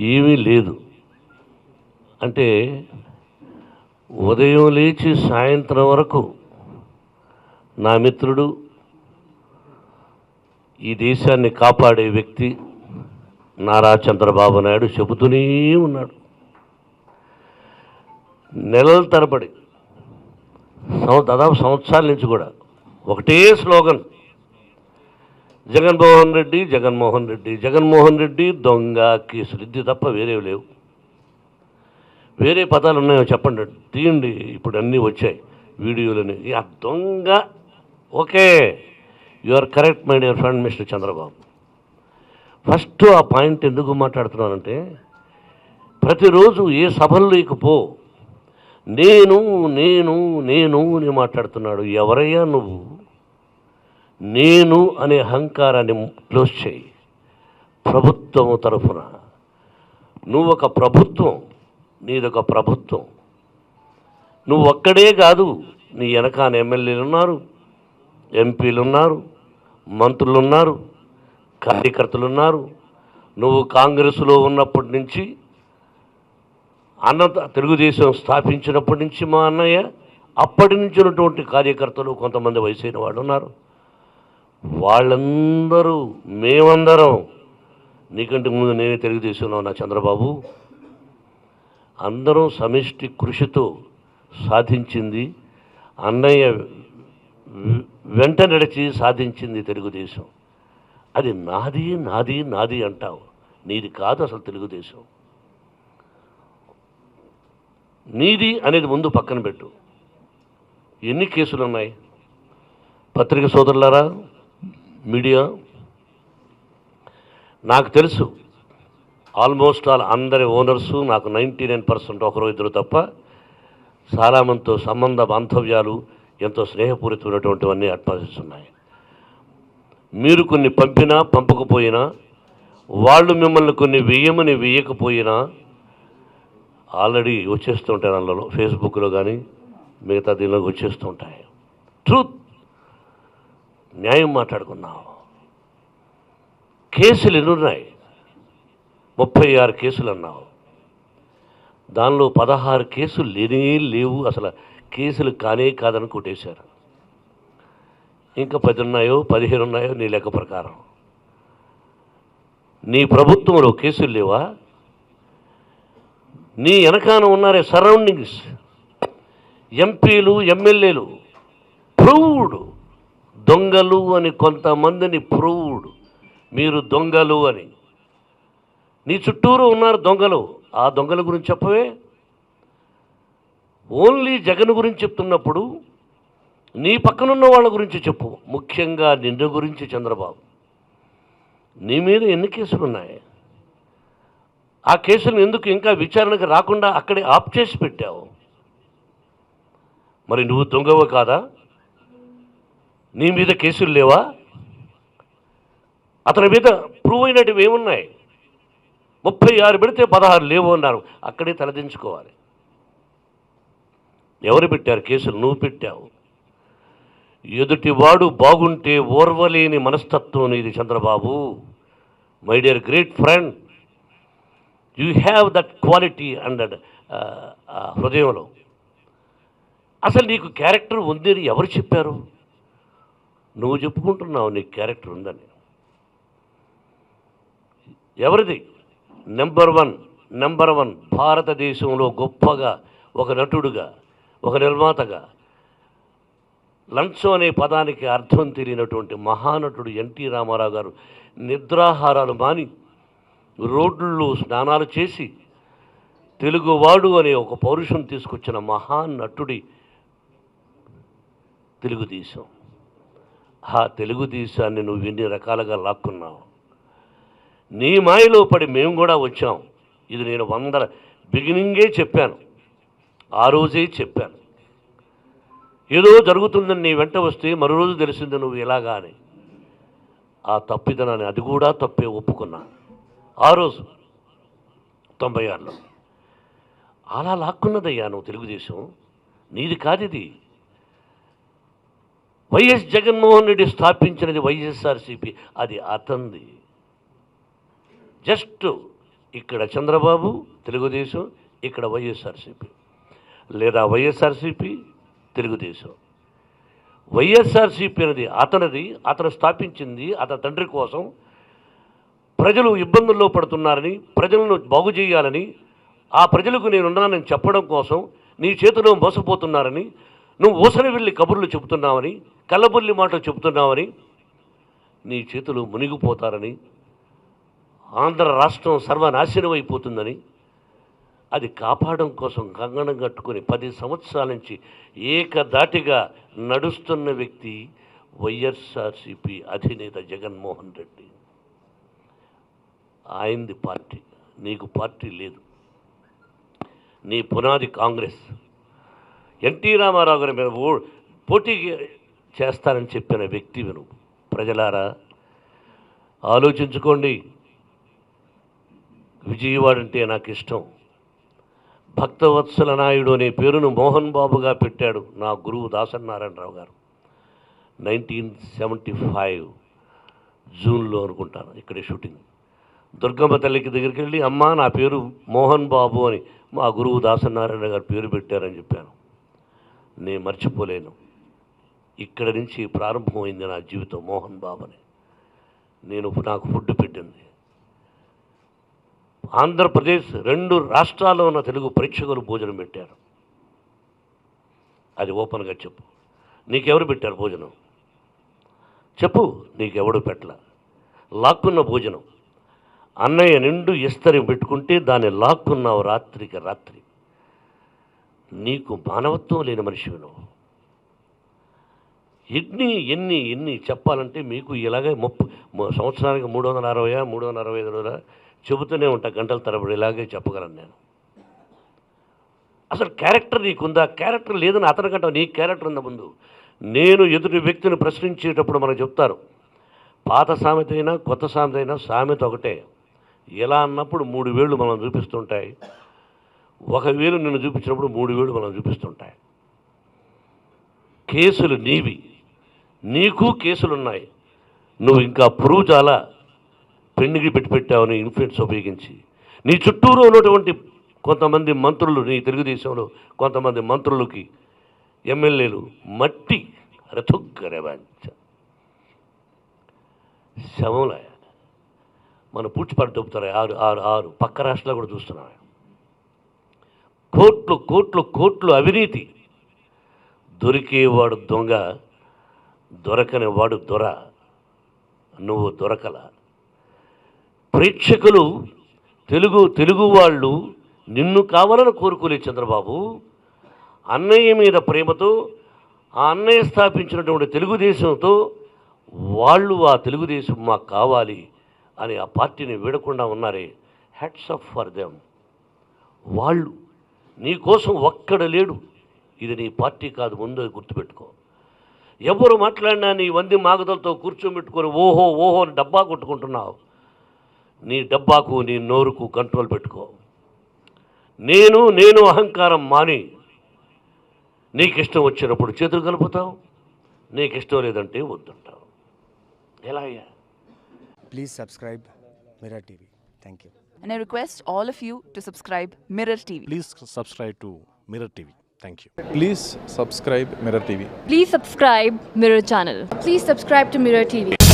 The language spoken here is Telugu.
ఏమీ లేదు. అంటే ఉదయం లేచి సాయంత్రం వరకు నా మిత్రుడు ఈ దేశాన్ని కాపాడే వ్యక్తి నారా చంద్రబాబు నాయుడు చెబుతూనే ఉన్నాడు. నెలల తరబడి సంవ- దాదాపు సంవత్సరాల నుంచి కూడా ఒకటే స్లోగన్ జగన్మోహన్ రెడ్డి జగన్మోహన్ రెడ్డి జగన్మోహన్ రెడ్డి దొంగ కేసులు. ఇది తప్ప వేరేవి లేవు. వేరే పదాలు ఉన్నాయో చెప్పండి. తీయండి. ఇప్పుడు అన్నీ వచ్చాయి వీడియోలని ఆ దొంగ okay. You are correct my dear friend mister Chandrababu. First ఆ పాయింట్ ఎందుకు మాట్లాడుతున్నానంటే ప్రతిరోజు ఏ సభల్లోకి పో నేను నేను నేను అని మాట్లాడుతున్నాడు ఎవరయ్యా నువ్వు? నేను అనే అహంకారాన్ని క్లోజ్ చేయి. ప్రభుత్వం తరఫున. నువ్వు ఒక ప్రభుత్వం నీదొక ప్రభుత్వం. నువ్వు ఒక్కడే కాదు నీ వెనకాన ఎమ్మెల్యేలు ఉన్నారు ఎంపీలు ఉన్నారు మంత్రులు ఉన్నారు కార్యకర్తలు ఉన్నారు. నువ్వు కాంగ్రెస్లో ఉన్నప్పటి నుంచి అన్న తెలుగుదేశం స్థాపించినప్పటి నుంచి మా అన్నయ్య అప్పటి నుంచి ఉన్నటువంటి కార్యకర్తలు కొంతమంది వయసైన వాళ్ళు ఉన్నారు. వాళ్ళందరూ మేమందరం నీకంటే ముందు నేనే తెలుగుదేశంలో నా చంద్రబాబు. అందరం సమిష్టి కృషితో సాధించింది. అన్నయ్య వెంట నడిచి సాధించింది తెలుగుదేశం. అది నాది నాది నాది అంటావు. నీది కాదు అసలు తెలుగుదేశం. నీది అనేది ముందు పక్కన పెట్టు. ఎన్ని కేసులు ఉన్నాయి పత్రిక సోదరులారా మీడియా నాకు తెలుసు ఆల్మోస్ట్ ఆల్ అందరి ఓనర్సు నాకు నైంటీ నైన్ పర్సెంట్ ఒకరు ఇద్దరు తప్ప చాలామందితో సంబంధ బాంధవ్యాలు ఎంతో స్నేహపూరితమైనటువంటివన్నీ అట్మాసిస్తున్నాయి మీరు కొన్ని పంపినా పంపకపోయినా వాళ్ళు మిమ్మల్ని కొన్ని వేయమని వేయకపోయినా ఆల్రెడీ వచ్చేస్తుంటాయి అందులో ఫేస్బుక్లో కానీ మిగతా దీనిలో వచ్చేస్తుంటాయి. ట్రూత్! న్యాయం మాట్లాడుకున్నాం కేసులు ఎన్నున్నాయి? ముప్పై ఆరు కేసులు అన్నావు. దానిలో పదహారు కేసులు లేనే లేవు. అసలు కేసులు కానే కాదని కొట్టేశారు. ఇంకా పది ఉన్నాయో పదిహేను ఉన్నాయో నీ లెక్క ప్రకారం. నీ ప్రభుత్వంలో కేసులు లేవా? నీ వెనకాన ఉన్నారే సరౌండింగ్స్. ఎంపీలు ఎమ్మెల్యేలు. ప్రూవ్డ్ దొంగలు అని కొంతమందిని ప్రూవ్డ్. మీరు దొంగలు అని. నీ చుట్టూరు ఉన్నారు దొంగలు. ఆ దొంగల గురించి చెప్పవే. ఓన్లీ జగన్ గురించి చెప్తున్నప్పుడు నీ పక్కనున్న వాళ్ళ గురించి చెప్పు. ముఖ్యంగా నిన్ను గురించి చంద్రబాబు. నీ మీద ఎన్ని కేసులు ఉన్నాయి? ఆ కేసులను ఎందుకు ఇంకా విచారణకు రాకుండా అక్కడే ఆప్ చేసి పెట్టావు? మరి నువ్వు దొంగవు కాదా? నీ మీద కేసులు లేవా? అతని మీద ప్రూవ్ అయినటివి ఏమున్నాయి? ముప్పై ఆరు పెడితే పదహారు లేవు అన్నారు. అక్కడే తలదించుకోవాలి. ఎవరు పెట్టారు కేసులు? నువ్వు పెట్టావు. ఎదుటివాడు బాగుంటే ఓర్వలేని మనస్తత్వం ఇది Chandrababu. My dear great friend you have that quality and హృదయంలో. అసలు నీకు క్యారెక్టర్ ఉంది అని ఎవరు చెప్పారు? నువ్వు చెప్పుకుంటున్నావు నీకు క్యారెక్టర్ ఉందని. ఎవరిది? నెంబర్ వన్ నెంబర్ వన్ భారతదేశంలో గొప్పగా ఒక నటుడుగా ఒక నిర్మాతగా. లంచం అనే పదానికి అర్థం తెలియనటువంటి మహానటుడు ఎన్టీ రామారావు గారు నిద్రాహారాలు మాని రోడ్లు స్నానాలు చేసి తెలుగువాడు అనే ఒక పౌరుషం తీసుకొచ్చిన మహానటుడి తెలుగుదేశం. ఆ తెలుగుదేశాన్ని నువ్వు ఎన్ని రకాలుగా లాక్కున్నావు. నీ మాయలో పడి మేము కూడా వచ్చాం. ఇది నేను వందల బిగినింగే చెప్పాను. ఆ రోజే చెప్పాను. ఏదో జరుగుతుందని నీ వెంట వస్తే మరో రోజు తెలిసింది నువ్వు ఇలాగా అని. ఆ తప్పిదనాన్ని అది కూడా తప్పే ఒప్పుకున్నా. ఆ రోజు తొంభై ఆరులో. అలా లాక్కున్నదయ్యా నువ్వు తెలుగుదేశం. నీది కాదిది. వైఎస్ జగన్మోహన్ రెడ్డి స్థాపించినది వైఎస్ఆర్సీపీ. అది అతంది. జస్ట్ ఇక్కడ చంద్రబాబు తెలుగుదేశం ఇక్కడ వైఎస్ఆర్సీపీ. లేదా వైఎస్ఆర్సీపీ తెలుగుదేశం. వైఎస్ఆర్సీపీ అనేది అతనిది అతను స్థాపించింది అతని తండ్రి కోసం ప్రజలు ఇబ్బందుల్లో పడుతున్నారని ప్రజలను బాగు చేయాలని ఆ ప్రజలకు నేనున్నానని చెప్పడం కోసం నీ చేతిలో మోసపోతున్నారని నువ్వు ఊసరి వెళ్ళి కబుర్లు చెబుతున్నావని కళ్ళబుల్లి మాటలు చెబుతున్నావని నీ చేతులు మునిగిపోతారని ఆంధ్ర రాష్ట్రం సర్వనాశనం అయిపోతుందని అది కాపాడడం కోసం కంగణం కట్టుకుని పది సంవత్సరాల నుంచి ఏకదాటిగా నడుస్తున్న వ్యక్తి వైఎస్ఆర్సిపి అధినేత జగన్మోహన్ రెడ్డి. ఆయనది పార్టీ నీకు పార్టీ లేదు. నీ పునాది కాంగ్రెస్. ఎన్టీ రామారావు గారి మీద ఓ పోటీ చేస్తానని చెప్పిన వ్యక్తి నువ్వు. ప్రజలారా ఆలోచించుకోండి. విజయవాడ అంటే నాకు ఇష్టం. భక్తవత్సల నాయుడు అనే పేరును మోహన్ బాబుగా పెట్టాడు నా గురువు దాసనారాయణరావు గారు. నైన్టీన్ సెవెంటీ ఫైవ్ జూన్లో అనుకుంటాను ఇక్కడే షూటింగ్. దుర్గమ్మ తల్లికి దగ్గరికి వెళ్ళి అమ్మ నా పేరు మోహన్ బాబు అని మా గురువు దాసనారాయణ గారు పేరు పెట్టారని చెప్పాను. నేను మర్చిపోలేను. ఇక్కడ నుంచి ప్రారంభమైంది నా జీవితం మోహన్ బాబుని. నేను నాకు ఫుడ్ పెట్టింది. ఆంధ్రప్రదేశ్ రెండు రాష్ట్రాల్లో ఉన్న తెలుగు ప్రేక్షకులు భోజనం పెట్టారు. అది ఓపెన్గా చెప్పు. నీకెవరు పెట్టారు భోజనం? చెప్పు నీకెవడు పెట్టల? లాక్కున్న భోజనం. అన్నయ్య నిండు ఇస్తరి పెట్టుకుంటే దాన్ని లాక్కున్నావు రాత్రికి రాత్రి. నీకు మానవత్వం లేని మనిషివి నువ్వు ఎన్ని ఎన్ని ఎన్ని చెప్పాలంటే మీకు ఇలాగే ముప్పై సంవత్సరానికి మూడు వందల అరవై మూడు వందల అరవై ఐదు రోజుల చెబుతూనే ఉంటా గంటల తరబడి ఇలాగే చెప్పగలను నేను. అసలు క్యారెక్టర్ నీకుందా? క్యారెక్టర్ లేదని అతనికంటే నీ క్యారెక్టర్ ఉందా ముందు? నేను ఎదుటి వ్యక్తిని ప్రశ్నించేటప్పుడు మనకు చెప్తారు పాత సామెత అయినా కొత్త సామెత అయినా సామెత ఒకటే. ఎలా అన్నప్పుడు మూడు వేళ్ళు మనం చూపిస్తుంటాయి. ఒక వేలు నిన్ను చూపించినప్పుడు మూడు వేలు మనం చూపిస్తుంటాయి. కేసులు నీవి. నీకు కేసులున్నాయి. నువ్వు ఇంకా ప్రూవ్ చాలా పెండిగి పెట్టి పెట్టావని ఇన్ఫ్లుయెన్స్ ఉపయోగించి. నీ చుట్టూరు ఉన్నటువంటి కొంతమంది మంత్రులు నీ తెలుగుదేశంలో కొంతమంది మంత్రులకి ఎమ్మెల్యేలు మట్టి రథుగ్గరవాంచ శవంలా మన పూడ్చిపాటు దొబ్బుతారు ఆరు ఆరు ఆరు. పక్క రాష్ట్రాలు కూడా చూస్తున్నాను కోట్లు కోట్లు కోట్లు అవినీతి. దొరికేవాడు దొంగ దొరకని వాడు దొర నువ్వు దొరకల. ప్రేక్షకులు తెలుగు తెలుగు వాళ్ళు నిన్ను కావాలని కోరుకోలే చంద్రబాబు అన్నయ్య మీద ప్రేమతో ఆ అన్నయ్య స్థాపించినటువంటి తెలుగుదేశంతో వాళ్ళు ఆ తెలుగుదేశం మాకు కావాలి అని ఆ పార్టీని వీడకుండా ఉన్నారే. హెడ్స్ ఆఫ్ ఫర్ దెమ్ వాళ్ళు నీకోసం ఒక్కడ లేడు. ఇది నీ పార్టీ కాదు ముందు గుర్తుపెట్టుకో. ఎవరు మాట్లాడినా నీ వంది మాగదలతో కూర్చోబెట్టుకొని ఓహో ఓహో అని డబ్బా కొట్టుకుంటున్నావు. నీ డబ్బాకు నీ నోరుకు కంట్రోల్ పెట్టుకో. నేను నేను అహంకారం మాని నీకు ఇష్టం వచ్చినప్పుడు చేతులు కలుపుతావు. నీకు ఇష్టం లేదంటే వద్దుంటావు. ఎలా అయ్యా? Please subscribe Mira TV thank you And I request all of you to subscribe Mirror TV. Please subscribe to Mirror TV. Thank you. Please subscribe Mirror TV. Please subscribe Mirror channel. Please subscribe to Mirror TV.